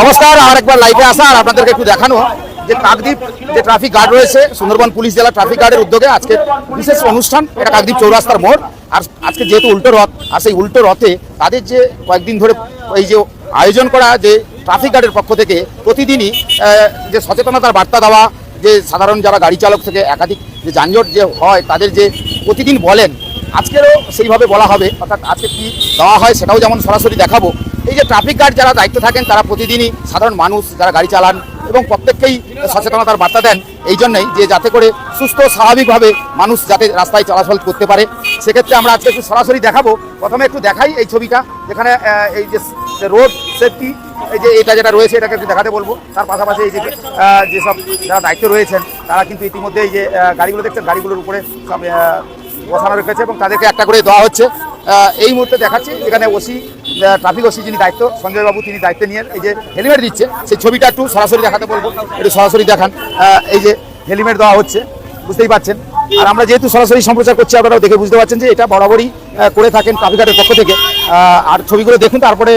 নমস্কার, আর একবার লাইভে আসা, আর আপনাদেরকে একটু দেখানো যে কাকদ্বীপ যে ট্রাফিক গার্ড রয়েছে, সুন্দরবন পুলিশ জেলা ট্রাফিক গার্ডের উদ্যোগে আজকে বিশেষ অনুষ্ঠান, এটা কাকদ্বীপ চৌরাস্তার মোড়। আর আজকে যেহেতু উল্টো রথ, আর সেই উল্টো রথে তাদের যে কয়েকদিন ধরে এই যে আয়োজন করা যে ট্রাফিক গার্ডের পক্ষ থেকে প্রতিদিনই যে সচেতনতার বার্তা দেওয়া, যে সাধারণ যারা গাড়ি চালক থেকে একাধিক যে যানজট যে হয়, তাদের যে প্রতিদিন বলেন আজকেরও সেইভাবে বলা হবে, অর্থাৎ আজকে কি দেওয়া হয় সেটাও যেমন সরাসরি দেখাবো। এই যে ট্রাফিক গার্ড যারা দায়িত্ব থাকেন, তারা প্রতিদিনই সাধারণ মানুষ যারা গাড়ি চালান এবং প্রত্যেককেই সচেতনতার বার্তা দেন, এই জন্যই যে যাতে করে সুস্থ, স্বাভাবিকভাবে মানুষ যাতে রাস্তায় চলাচল করতে পারে। সেক্ষেত্রে আমরা আজকে একটু সরাসরি দেখাবো। প্রথমে একটু দেখাই এই ছবিটা, যেখানে এই যে রোড সেফটি এই যে এটা যেটা রয়েছে, এটাকে একটু দেখাতে বলব। তার পাশাপাশি এই যে যেসব যারা দায়িত্ব রয়েছেন, তারা কিন্তু ইতিমধ্যে এই যে গাড়িগুলো দেখছেন, গাড়িগুলোর উপরে সব বসানো রেখেছে এবং তাদেরকে একটা করে দেওয়া হচ্ছে। এই মুহূর্তে দেখাচ্ছি এখানে ওসি ট্রাফিক ওসি যিনি দায়িত্ব সঞ্জয় বাবু তিনি দায়িত্ব নিয়ে এই যে হেলমেট দিচ্ছে, সেই ছবিটা একটু সরাসরি দেখাতে বলব, একটু সরাসরি দেখান। এই যে হেলমেট দেওয়া হচ্ছে, বুঝতেই পারছেন আর আমরা যেহেতু সরাসরি সম্প্রচার করছি, আপনারাও দেখে বুঝতে পারছেন যে এটা বরাবরই করে থাকেন ট্রাফিক গার্ডের পক্ষ থেকে। আর ছবিগুলো দেখুন, তারপরে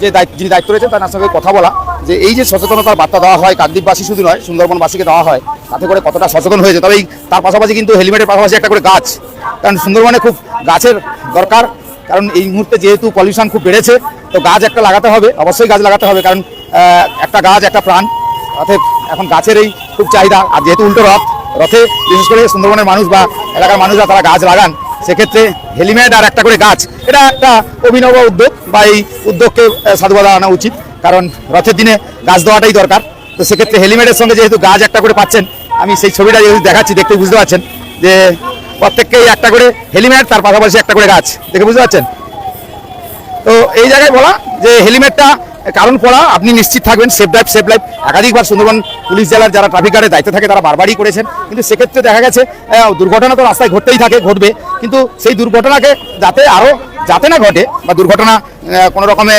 যে দায়িত্ব যিনি দায়িত্ব রয়েছেন তার সঙ্গে কথা বলা, যে এই যে সচেতনতার বার্তা দেওয়া হয়, কাকদ্বীপবাসী শুধু নয়, সুন্দরবনবাসীকে দেওয়া হয়, তাতে করে কতটা সচেতন হয়েছে। তবে তার পাশাপাশি কিন্তু হেলমেটের পাশাপাশি একটা করে গাছ, কারণ সুন্দরবনে খুব গাছের দরকার, কারণ এই মুহূর্তে যেহেতু পলিউশন খুব বেড়েছে, তো গাছ একটা লাগাতে হবে, অবশ্যই গাছ লাগাতে হবে, কারণ একটা গাছ, একটা প্রাণ, অতএব এখন গাছের এই খুব চাহিদা, আর যেহেতু উল্টো রথ, রথে বিশেষ করে সুন্দরবনের মানুষ বা এলাকার মানুষরা তারা গাছ লাগান সেক্ষেত্রে হেলিমেট আর একটা করে গাছ, এটা একটা অভিনব উদ্যোগ বা এই উদ্যোগকে সাধুবাদ আনা উচিত, কারণ রথের দিনে গাছ দেওয়াটাই দরকার। তো সেক্ষেত্রে হেলিমেটের সঙ্গে যেহেতু গাছ একটা করে পাচ্ছেন, আমি সেই ছবিটা যেহেতু দেখাচ্ছি, দেখতে বুঝতে পারছেন যে প্রত্যেককেই একটা করে হেলিমেট তার পাশাপাশি একটা করে গাছ। দেখে বুঝতে পারছেন? তো এই জায়গায় বলা যে হেলমেটটা কারণ পড়া, আপনি নিশ্চিত থাকবেন সেফ ড্রাইভ সেফ লাইফ একাধিকবার সুন্দরবন পুলিশ জেলার যারা ট্রাফিক গার্ডের দায়িত্ব থাকে, তারা বারবারই করেছেন। কিন্তু সেক্ষেত্রে দেখা গেছে দুর্ঘটনা তো রাস্তায় ঘটতেই থাকে, ঘটবে। কিন্তু সেই দুর্ঘটনাকে যাতে আরও যাতে না ঘটে বা দুর্ঘটনা কোনো রকমে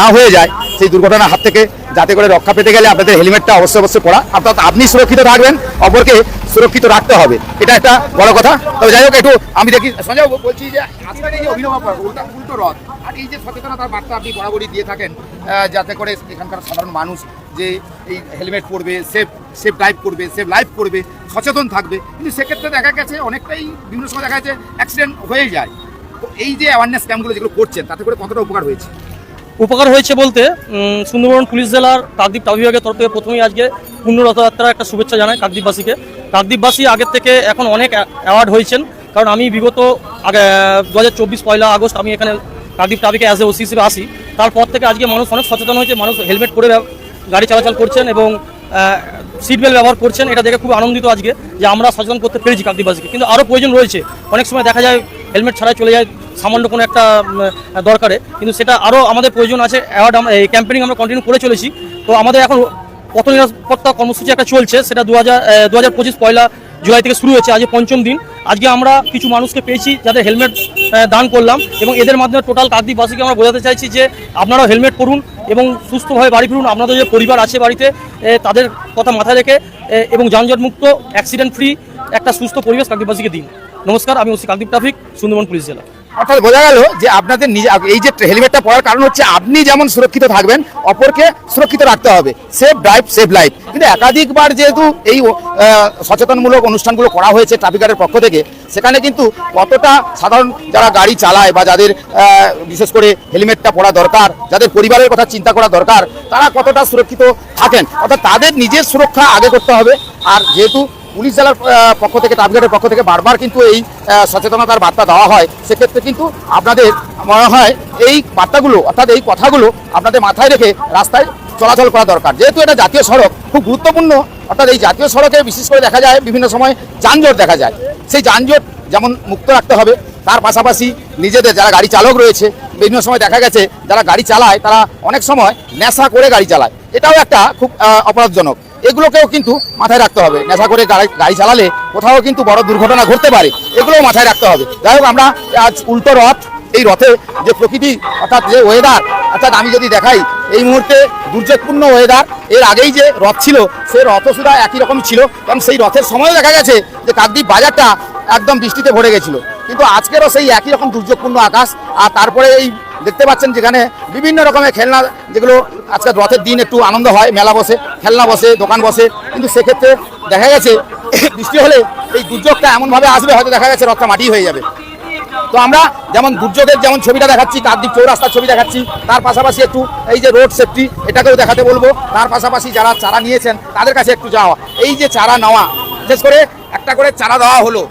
না হয়ে যায়, সেই দুর্ঘটনার হাত থেকে যাতে করে রক্ষা পেতে গেলে আপনাদের হেলমেটটা অবশ্যই অবশ্যই পড়া অর্থাৎ আপনি সুরক্ষিত থাকবেন, অপরকে সুরক্ষিত রাখতে হবে। এটা একটা বড় কথা। তবে যাই হোক, একটু আমি দেখি, সঞ্জয় বলছি যে আজকের এই অভিনব উল্টা রথ, আর এই যে সচেতনতার বার্তা আপনি বরাবরই দিয়ে থাকেন যাতে করে এখানকার সাধারণ মানুষ যে এই হেলমেট পরবে, সেফ সেফ ড্রাইভ করবে, সেফ লাইফ করবে, সচেতন থাকবে। কিন্তু সেক্ষেত্রে দেখা গেছে, অনেকটাই বিভিন্ন সময় দেখা যাচ্ছে অ্যাক্সিডেন্ট হয়ে যায়। এই যে অ্যাওয়ারনেস ক্যাম্পগুলো যেগুলো করছেন, তাতে করে কতটা উপকার হয়েছে? উপকার হয়েছে বলতে সুন্দরবন পুলিশ জেলার কাকদ্বীপ টাউ বিভাগের তরফ থেকে প্রথমেই আজকে পূর্ণ রথযাত্রার একটা শুভেচ্ছা জানায় কাকদ্বীপবাসীকে। কাকদ্বীপবাসী আগের থেকে এখন অনেক অ্যাওয়ার্ড হয়েছেন, কারণ আমি বিগত আগে দু হাজার চব্বিশ পয়লা আগস্ট আমি এখানে কাকদ্বীপ টাবিকে অ্যাজ এ ওসি হিসেবে আসি। তারপর থেকে আজকে মানুষ অনেক সচেতন হয়েছে, মানুষ হেলমেট পরে গাড়ি চলাচল করছেন এবং সিট বেল্ট ব্যবহার করছেন। এটা দেখে খুব আনন্দিত আজকে যে আমরা সচেতন করতে পেরেছি কাকদ্বীপবাসীকে। কিন্তু আরও প্রয়োজন রয়েছে। অনেক সময় দেখা যায় হেলমেট ছাড়াই চলে যায় সামান্য কোনো একটা দরকারে। কিন্তু সেটা আরও আমাদের প্রয়োজন আছে, অ্যাওয়ার্ড আমরা, এই ক্যাম্পেনিং আমরা কন্টিনিউ করে চলেছি। তো আমাদের এখন পথ নিরাপত্তা কর্মসূচি একটা চলছে, সেটা দু হাজার দু হাজার পঁচিশ পয়লা জুলাই থেকে শুরু হয়েছে আজ পঞ্চম দিন। আজকে আমরা কিছু মানুষকে পেয়েছি যাদের হেলমেট দান করলাম এবং এদের মাধ্যমে টোটাল কাকদ্বীপবাসীকে আমরা বোঝাতে চাইছি যে আপনারাও হেলমেট পরুন এবং সুস্থভাবে বাড়ি ফিরুন। আপনাদের যে পরিবার আছে বাড়িতে তাদের কথা মাথায় রেখে এবং যানজটমুক্ত অ্যাক্সিডেন্ট ফ্রি একটা সুস্থ পরিবেশ কাকদ্বীপবাসীকে দিন। নমস্কার, আমি OC Kakdwip traffic, Sundarban police জেলা। অর্থাৎ বোঝা গেল যে আপনাদের নিজে এই যে হেলমেটটা পরার কারণ হচ্ছে আপনি যেমন সুরক্ষিত থাকবেন, অপরকে সুরক্ষিত রাখতে হবে। সেফ ড্রাইভ সেফ লাইফ কিন্তু একাধিকবার যেহেতু এই সচেতনমূলক অনুষ্ঠানগুলো করা হয়েছে ট্রাফিক গার্ডের পক্ষ থেকে, সেখানে কিন্তু কতটা সাধারণ যারা গাড়ি চালায় বা যাদের বিশেষ করে হেলমেটটা পরা দরকার, যাদের পরিবারের কথা চিন্তা করা দরকার, তারা কতটা সুরক্ষিত থাকেন? অর্থাৎ তাদের নিজের সুরক্ষা আগে করতে হবে। আর যেহেতু পুলিশ জেলার পক্ষ থেকে ট্রাফিকের পক্ষ থেকে বারবার কিন্তু এই সচেতনতার বার্তা দেওয়া হয়। সেক্ষেত্রে কিন্তু আপনাদের মনে হয় এই বার্তাগুলো, অর্থাৎ এই কথাগুলো আপনাদের মাথায় রেখে রাস্তায় চলাচল করা দরকার। যেহেতু এটা জাতীয় সড়ক, খুব গুরুত্বপূর্ণ, অর্থাৎ এই জাতীয় সড়কে বিশেষ করে দেখা যায়, বিভিন্ন সময় যানজট দেখা যায়। সেই যানজট যেমন মুক্ত রাখতে হবে, তার পাশাপাশি নিজেদের যারা গাড়ি চালক রয়েছে, বিভিন্ন সময় দেখা গেছে, যারা গাড়ি চালায়, তারা অনেক সময় নেশা করে গাড়ি চালায়। এটাও একটা খুব অপরাধজনক। এগুলোকেও কিন্তু মাথায় রাখতে হবে। নেশা করে গাড়ি চালালে কোথাও কিন্তু বড় দুর্ঘটনা ঘটতে পারে। এগুলোও মাথায় রাখতে হবে। যাই হোক, আমরা আজ উল্টো রথ, এই রথে যে প্রকৃতি, অর্থাৎ যে ওয়েদার অর্থাৎ আমি যদি দেখাই, এই মুহূর্তে দুর্যোগপূর্ণ ওয়েদার এর আগেই যে রথ ছিল সেই রথও সুদ্ধা একই রকম ছিল, কারণ সেই রথের সময়ও দেখা গেছে যে কাকদ্বীপ বাজারটা একদম বৃষ্টিতে ভরে গেছিল। কিন্তু আজকেরও সেই একই রকম দুর্যোগপূর্ণ আকাশ, আর তারপরে এই দেখতে পাচ্ছেন যেখানে বিভিন্ন রকমের খেলনা, যেগুলো আজকে রথের দিন একটু আনন্দ হয়, মেলা বসে, খেলনা বসে, দোকান বসে। কিন্তু সেক্ষেত্রে দেখা গেছে বৃষ্টি হলে এই দুর্যোগটা এমনভাবে আসবে, হয়তো দেখা গেছে রথটা মাটি হয়ে যাবে। তো আমরা যেমন দুর্যোগের যেমন ছবিটা দেখাচ্ছি কাকদ্বীপ চৌরাস্তার ছবি দেখাচ্ছি, তার পাশাপাশি একটু এই যে রোড সেফটি এটাকেও দেখাতে বলব। তার পাশাপাশি যারা চারা নিয়েছেন, তাদের কাছে একটু যাওয়া। এই যে চারা নেওয়া, বিশেষ করে একটা করে চারা দেওয়া হলো।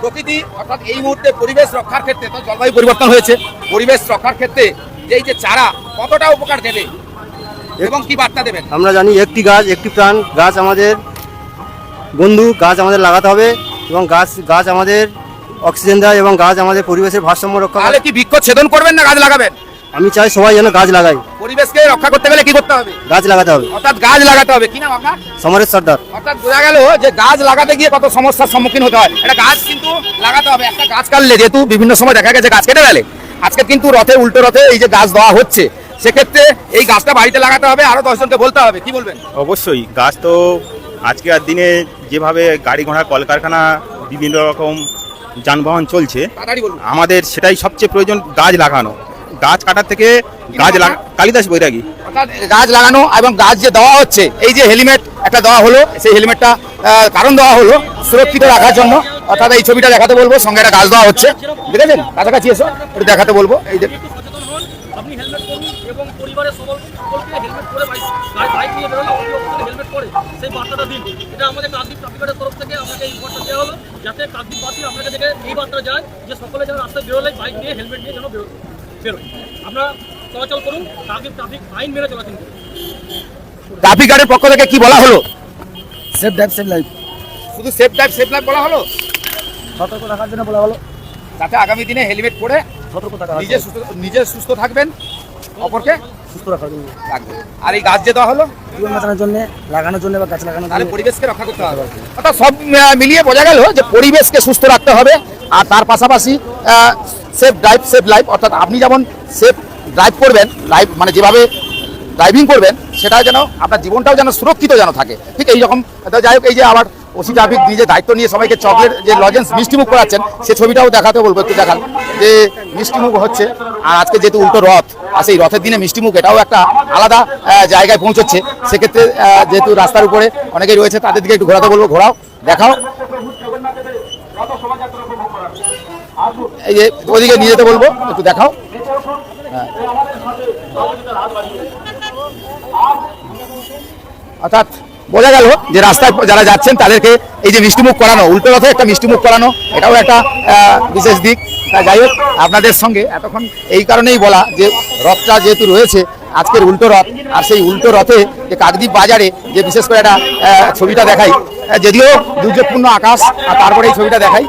প্রকৃতি, অর্থাৎ এই মুহূর্তে পরিবেশ রক্ষার ক্ষেত্রে তো জলবায়ু পরিবর্তন হয়েছে। পরিবেশ রক্ষার ক্ষেত্রে এই যে চারা কতটা উপকার দেবে? এবং কি বার্তা দেবেন? আমরা জানি একটি গাছ একটি প্রাণ গাছ আমাদের বন্ধু গাছ আমাদের লাগাতে হবে এবং গাছ গাছ আমাদের অক্সিজেন দেয় এবং গাছ আমাদের পরিবেশের ভারসাম্য রক্ষা তাহলে কি বৃক্ষ ছেদন করবেন না গাছ লাগাবেন? আমি চাই সবাই যেন গাছ লাগাই পরিবেশকে রক্ষা করতে গেলে কি করতে হবে? গাছ লাগাতে হবে। অর্থাৎ গাছ লাগাতে হবে। কি নাম আপনার? সমরেশ সর্দার। অর্থাৎ বোঝা গেল যে গাছ লাগাতে গিয়ে কত সমস্যার সম্মুখীন হতে হয়। একটা গাছ কিন্তু লাগাতে হবে। একটা গাছ কাটলে যেহেতু বিভিন্ন সময় দেখা গেছে গাছ কেটে গেলে আজকে কিন্তু রথে উল্টো রথে এই যে গাছ দেওয়া হচ্ছে সেক্ষেত্রে এই গাছটা বাড়িতে লাগাতে হবে আরও দশজনকে বলতে হবে কি বলবেন? অবশ্যই গাছ তো আজকের দিনে যেভাবে গাড়ি ঘোড়া কলকারখানা বিভিন্ন রকম যানবাহন চলছে আমাদের সেটাই সবচেয়ে প্রয়োজন গাছ লাগানো। গাছ কাটার থেকে গাছ লাগা কালিদাস বৈরাগী। গাছ লাগানো এবং গাছ যে দেওয়া হচ্ছে এই যে হেলমেট একটা দেওয়া হলো সেই হেলমেটটা কারণ দেওয়া হলো সুরক্ষিত রাখার জন্য। অর্থাৎ এই ছবিটা দেখাতে বলব সঙ্গে একটা গাছ দেওয়া হচ্ছে। দেখেছেন? কাছাকাছি এসো একটু দেখাতে বলব। এই যে একটু সচেতন হন আপনি হেলমেট করুন এবং পরিবারের সকলকে হেলমেট করে বাইক গাড়ি বাইক নিয়ে বেরোলে হেলমেট করে সেই বার্তাটা দিন এটা আমাদের কাকদ্বীপ ট্রাফিকের তরফ থেকে আমাকে এই বার্তা দেওয়া হলো যাতে কাকদ্বীপবাসী আপনাকে দেখে এই বার্তা যায় যে সকলে যেন রাস্তায় বেরোলে বাইক নিয়ে হেলমেট নিয়ে যেন বেরো বেরোয় আমরা চলাচল করুন কাকদ্বীপ ট্রাফিক আইন মেনে চলাচল করুন ট্রাফিক গার্ডের পক্ষ থেকে কি বলা হলো? সেফ ড্রাইভ সেফ লাইফ শুধু সেফ ড্রাইভ সেফ লাইফ বলা হলো? সতর্ক রাখার জন্য বলা হলো। যাতে আগামী দিনে হেলমেট পরে সতর্ক থাকা নিজে সুস্থ নিজে সুস্থ থাকবেন। অপরকে সুস্থ রাখার জন্য। রাখবেন। আর এই গাছ যে দেওয়া হলো জীবন বাঁচানোর জন্য লাগানোর জন্য বা গাছ লাগানোর তাহলে পরিবেশকে রক্ষা করতে হবে। অর্থাৎ সব মিলিয়ে বোঝা গেল যে পরিবেশকে সুস্থ রাখতে হবে। আর তার পাশাপাশি সেফ ড্রাইভ সেফ লাইফ অর্থাৎ আপনি যেমন সেফ ড্রাইভ করবেন লাইফ মানে যেভাবে ড্রাইভিং করবেন সেটা যেন আপনার জীবনটাও যেন সুরক্ষিত যেন থাকে। ঠিক এই রকম যাই হোক এই যে আবার ওসি ট্রাফিক নিজে দায়িত্ব নিয়ে সবাইকে চকলেট, যে লজেন্স মিষ্টিমুখ করাচ্ছেন, সে ছবিটাও দেখাতে বলব, একটু দেখান। যে মিষ্টিমুখ হচ্ছে, আর আজকে যেহেতু উল্টো রথ, আর সেই রথের দিনে মিষ্টিমুখ, এটাও একটা আলাদা জায়গায় পৌঁছচ্ছে। সেক্ষেত্রে যেহেতু রাস্তার উপরে অনেকেই রয়েছে, তাদের দিকে একটু ঘোরাতে বলব, ঘোরাও, দেখাও। এই যে, ওদিকে নিয়ে যেতে বলব, একটু দেখাও। হ্যাঁ। অর্থাৎ বোঝা গেল যে রাস্তায় যারা যাচ্ছেন, তাদেরকে এই যে মিষ্টিমুখ করানো, উল্টো রথে একটা মিষ্টিমুখ করানো, এটাও একটা বিশেষ দিক। তা যাই হোক, আপনাদের সঙ্গে এতক্ষণ এই কারণেই বলা যে রথটা যেহেতু রয়েছে আজকের উল্টো রথ, আর সেই উল্টো রথে যে কাকদ্বীপ বাজারে যে বিশেষ করে একটা ছবিটা দেখাই যদিও দুর্যোগপূর্ণ আকাশ, আর তারপরে এই ছবিটা দেখাই।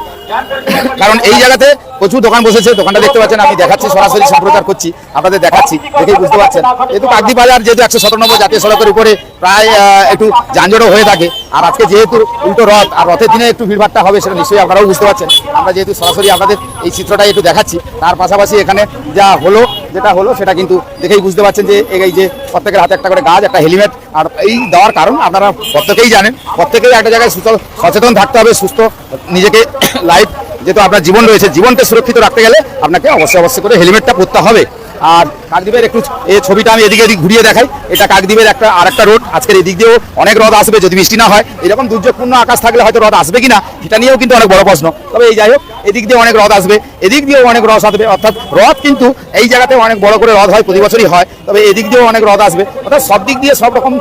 কারণ এই জায়গাতে প্রচুর দোকান বসেছে, দোকানটা দেখতে পাচ্ছেন, আমি দেখাচ্ছি, সরাসরি সম্প্রচার করছি, আপনাদের দেখাচ্ছি, দেখেই বুঝতে পারছেন। যেহেতু কাকদ্বীপ বাজার, যেহেতু একশো সতেরো নম্বর জাতীয় সড়কের উপরে প্রায় একটু যানজটও হয়ে থাকে, আর আজকে যেহেতু উল্টো রথ, আর রথের দিনে একটু ভিড়ভাড়টা হবে, সেটা নিশ্চয়ই আপনারাও বুঝতে পারছেন। আমরা যেহেতু সরাসরি আপনাদের এই চিত্রটাই একটু দেখাচ্ছি, তার পাশাপাশি এখানে যা হলো যেটা হলো সেটা কিন্তু দেখেই বুঝতে পারছেন যে এই যে প্রত্যেকের হাতে একটা করে গাছ, একটা হেলমেট, আর এই দেওয়ার কারণ আপনারা প্রত্যেকেই জানেন। প্রত্যেকেই একটা জায়গায় সুস্থ সচেতন থাকতে হবে, সুস্থ নিজেকে লাইফ যেহেতু আপনার জীবন রয়েছে, জীবনকে সুরক্ষিত রাখতে গেলে আপনাকে অবশ্যই অবশ্যই করে হেলমেটটা পরতে হবে। আর কাকদ্বীপের একটু এই ছবিটা আমি এদিকে এদিক ঘুরিয়ে দেখাই। এটা কাকদ্বীপের একটা আর একটা রোড। আজকের এদিক দিয়েও অনেক রথ আসবে যদি বৃষ্টি না হয়। এরকম দুর্যোগপূর্ণ আকাশ থাকলে হয়তো রথ আসবে কিনা সেটা নিয়েও কিন্তু অনেক বড় প্রশ্ন। তবে এই যাই হোক, এদিক দিয়ে অনেক রথ আসবে। এদিক দিয়েও অনেক রথ আসবে। অর্থাৎ রথ কিন্তু এই জায়গাতে অনেক বড় করে রথ হয়, প্রতি বছরই হয়। তবে এদিক দিয়েও অনেক রথ আসবে। অর্থাৎ সব দিক দিয়ে সব রকম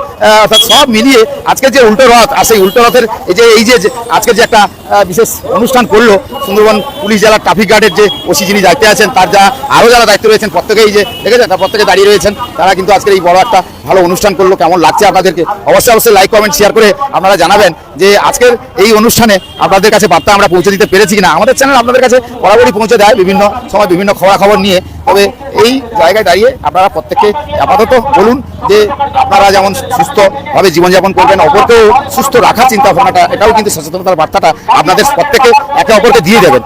অর্থাৎ সব মিলিয়ে আজকে যে উল্টো রথ আর সেই উল্টো রথের এই যে এই যে যে আজকে যে একটা বিশেষ অনুষ্ঠান করল সুন্দরবন পুলিশ জেলার ট্রাফিক গার্ডের যে ওসি যিনি দায়িত্বে আছেন, তার যা আরও যারা দায়িত্ব রয়েছেন, প্রত্যেকেই যে, দেখেছেন? প্রত্যেকে দাঁড়িয়ে রয়েছেন। তারা কিন্তু আজকের এই বড় একটা ভালো অনুষ্ঠান করল, কেমন লাগছে আপনাদেরকে? অবশ্যই অবশ্যই লাইক কমেন্ট শেয়ার করে আপনারা জানাবেন যে আজকের এই অনুষ্ঠানে আপনাদের কাছে বার্তা আমরা পৌঁছে দিতে পেরেছি কিনা। আমাদের চ্যানেল আপনাদের কাছে বরাবরই পৌঁছে দেয় বিভিন্ন সময় বিভিন্ন খবরাখবর নিয়ে। তবে এই জায়গায় দাঁড়িয়ে আপনারা প্রত্যেককে আপাতত বলুন যে আপনারা যেমন সুস্থভাবে জীবনযাপন করবেন, অপরকেও সুস্থ রাখার চিন্তা ভাবনাটা এটাও কিন্তু সচেতনতার বার্তাটা আপনাদের প্রত্যেকে একে অপরকে দিয়ে দেবেন।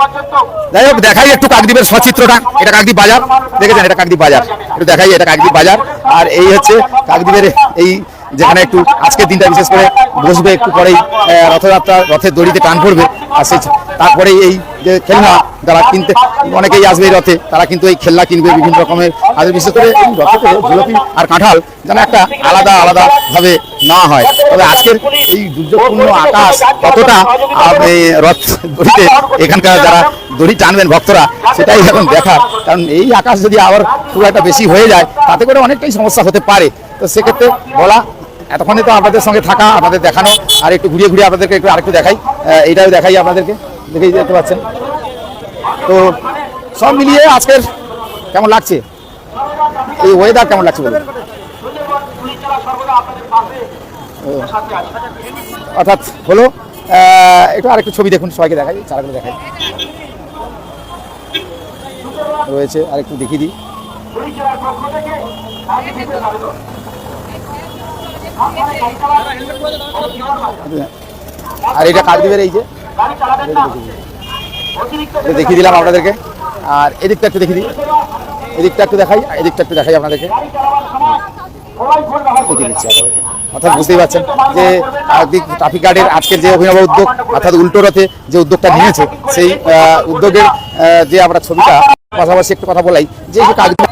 যাই হোক, দেখাই একটু কাকদ্বীপের সচিত্রটা, এটা কাকদ্বীপ বাজার, দেখেছেন এটা কাকদ্বীপ বাজার, একটু দেখাই এটা কাকদ্বীপ বাজার, আর এই হচ্ছে কাকদ্বীপের এই যেখানে একটু আজকের দিনটা বিশেষ করে বসবে একটু পরেই রথযাত্রা, রথের দড়িতে টান পড়বে, আর সেই তারপরেই এই যে খেলনা যারা কিনতে, অনেকেই আসবে এই রথে, তারা কিন্তু এই খেলনা কিনবে বিভিন্ন রকমের, আর বিশেষ করে এই রথেতে জিলাপি আর কাঁঠাল যেন একটা আলাদা আলাদা ভাবে না হয়। তবে আজকের এই দুর্যোগপূর্ণ আকাশ কতটা রথ দড়িতে এখানকার যারা দড়ি টানবেন ভক্তরা, সেটাই এখন দেখার। কারণ এই আকাশ যদি আবার খুব একটা বেশি হয়ে যায়, তাতে করে অনেকটাই সমস্যা হতে পারে। তো সেক্ষেত্রে বলা এতক্ষণে তো আপনাদের সঙ্গে থাকা, আপনাদের দেখানো, আর একটু ঘুরিয়ে ঘুরিয়ে আপনাদেরকে একটু আরেকটু দেখাই। এইটাও দেখাই আপনাদেরকে, দেখেই দেখতে পাচ্ছেন। তো সব মিলিয়ে আজকের কেমন লাগছে? এই ওয়েদার কেমন লাগছে বলুন? অর্থাৎ হলো একটু আরেকটু ছবি দেখুন, সবাইকে দেখাই, চারাগুলো দেখাই। রয়েছে, আরেকটু দেখিয়ে দিই। আর এটা কাকদ্বীপের এই যে? দেখিয়ে দিলাম আপনাদেরকে। আর এদিকটা একটু দেখিয়ে দিই। এদিকটা একটু দেখাই এদিকটা একটু দেখাই আপনাদেরকে। অর্থাৎ বুঝতেই পারছেন যে ট্রাফিক গার্ডের আজকের যে অভিনব উদ্যোগ, অর্থাৎ উল্টো রথে যে উদ্যোগটা নিয়েছে সেই উদ্যোগের যে আমরা ছবিটা পাশাপাশি একটু কথা বলাই, যে কাকদ্বীপ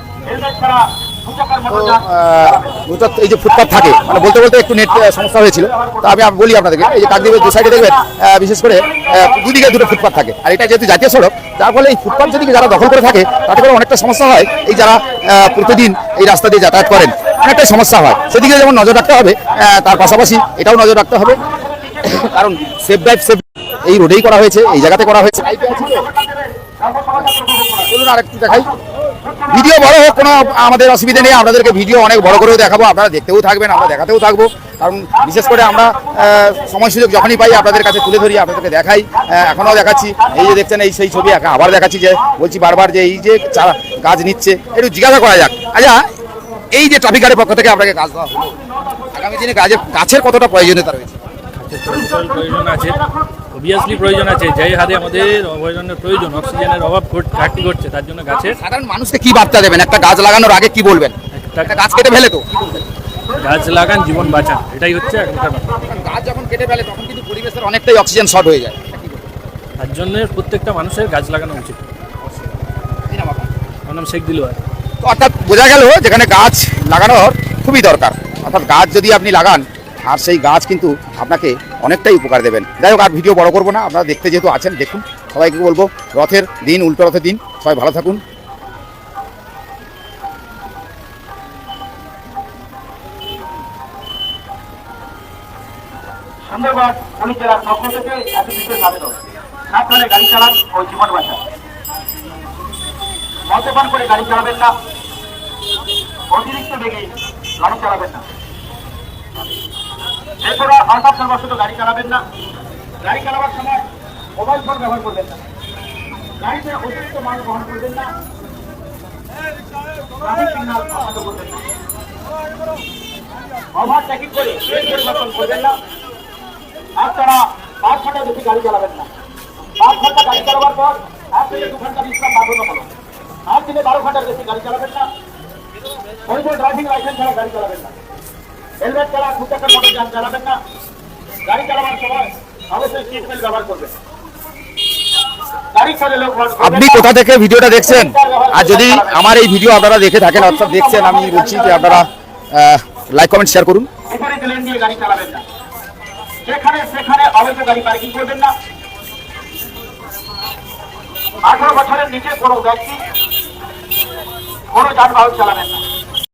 এই যে ফুটপাথ থাকে মানে বলতে বলতে একটু নেট সমস্যা হয়েছিল। তো আমি বলি আপনাদেরকে, এই যে কাকদ্বীপের দু সাইডে দেখবেন বিশেষ করে দুদিকে দুটো ফুটপাথ থাকে। আর এটা যেহেতু জাতীয় সড়ক যার ফলে এই ফুটপাথ যদি যারা দখল করে থাকে, তাতে করে অনেকটা সমস্যা হয়। এই যারা প্রতিদিন এই রাস্তা দিয়ে যাতায়াত করেন অনেকটাই সমস্যা হয়। সেদিকে যেমন নজর রাখতে হবে তার পাশাপাশি এটাও নজর রাখতে হবে। কারণ সেফ ড্রাইভ, সেফ এই রোডেই করা হয়েছে, এই জায়গাতে করা হয়েছে। চলুন আরেকটু দেখাই। ভিডিও বড় হোক, কোনো আমাদের অসুবিধা নেই, আপনাদেরকে ভিডিও অনেক বড় করেও দেখাবো, আপনারা দেখতেও থাকবেন, আমরা দেখাতেও থাকব, কারণ বিশেষ করে আমরা সময় সুযোগ যখনই পাই, আপনাদের কাছে তুলে ধরি, আপনাদেরকে দেখাই এখনও দেখাচ্ছি, এই যে দেখছেন, এই সেই ছবি আবার দেখাচ্ছি যে, বলছি বারবার যে এই যে চারা গাছ নিচ্ছে, একটু জিজ্ঞাসা করা যাক। আচ্ছা এই যে ট্রাফিক গার্ডের পক্ষ থেকে আপনাকে গাছ দেওয়া হলো, আগামী দিনে গাছের গাছের কতটা প্রয়োজনীয়তা রয়েছে? অবভিয়াসলি প্রয়োজন আছে যেই হারে আমাদের অবজনের প্রয়োজন অক্সিজেনের অভাব ঘট- ঘাটতি ঘটছে তার জন্য গাছের সাধারণ মানুষকে কি বার্তা দেবেন? একটা গাছ লাগানোর আগে কি বলবেন? একটা গাছ কেটে ফেলে তো। গাছ লাগান জীবন বাঁচান এটাই হচ্ছে ব্যাপার। গাছ যখন কেটে ফেলে তখন কিন্তু পরিবেশের অনেকটাই অক্সিজেন শর্ট হয়ে যায়। তার জন্য প্রত্যেকটা মানুষের গাছ লাগানো উচিত। আমার নাম শেখ দিলুয়ার তো অর্থাৎ বোঝা গেল যেখানে গাছ লাগানোর খুবই দরকার। অর্থাৎ গাছ যদি আপনি লাগান আর সেই গাছ কিন্তু আপনাকে অনেকটাই উপকার দেবেন। যাই হোক, আর ভিডিও বড় করব না, আপনারা দেখতে যেহেতু আছেন, দেখুন, সবাইকে বলব, রথের দিন, উল্টো রথের দিন, সবাই ভালো থাকুন। গাড়ি চালান ও জীবন বাঁচান। মদ্যপান করে গাড়ি চালাবেন না। অতিরিক্ত বেগে গাড়ি চালাবেন না। এরপরে অনবাসবশত গাড়ি চালাবেন না। গাড়ি চালাবার সময় মোবাইল ফোন ব্যবহার করবেন না। গাড়িতে অতিরিক্ত মাল বহন করবেন না। ওভার ট্যাকিং করে পরিবর্তন করবেন না। আপনারা পাঁচ ঘণ্টা বেশি গাড়ি চালাবেন না। পাঁচ ঘণ্টা গাড়ি চালাবার পর এক থেকে দু ঘণ্টা বিশ্রাম বাধ্যতামূলক আট থেকে বারো ঘণ্টার বেশি গাড়ি চালাবেন না। বৈধ ড্রাইভিং লাইসেন্স ছাড়া গাড়ি চালাবেন না। হেলমেট ছাড়া দু চাকার মোটর যান চালাবেন না। গাড়ি চালাবার সময় অবশ্যই সিট বেল্ট ব্যবহার করবেন আপনি কোথা থেকে ভিডিওটা দেখছেন? আর যদি আমার এই ভিডিও আপনারা দেখে থাকেন অর্থাৎ দেখছেন আমি বলছি যে আপনারা লাইক কমেন্ট শেয়ার করুন। সেখানে অবৈধ গাড়ি পার্কিং করবেন না। আঠারো বছরের নিচে কোনো ব্যক্তি কোনো যানবাহন চালাবেন না।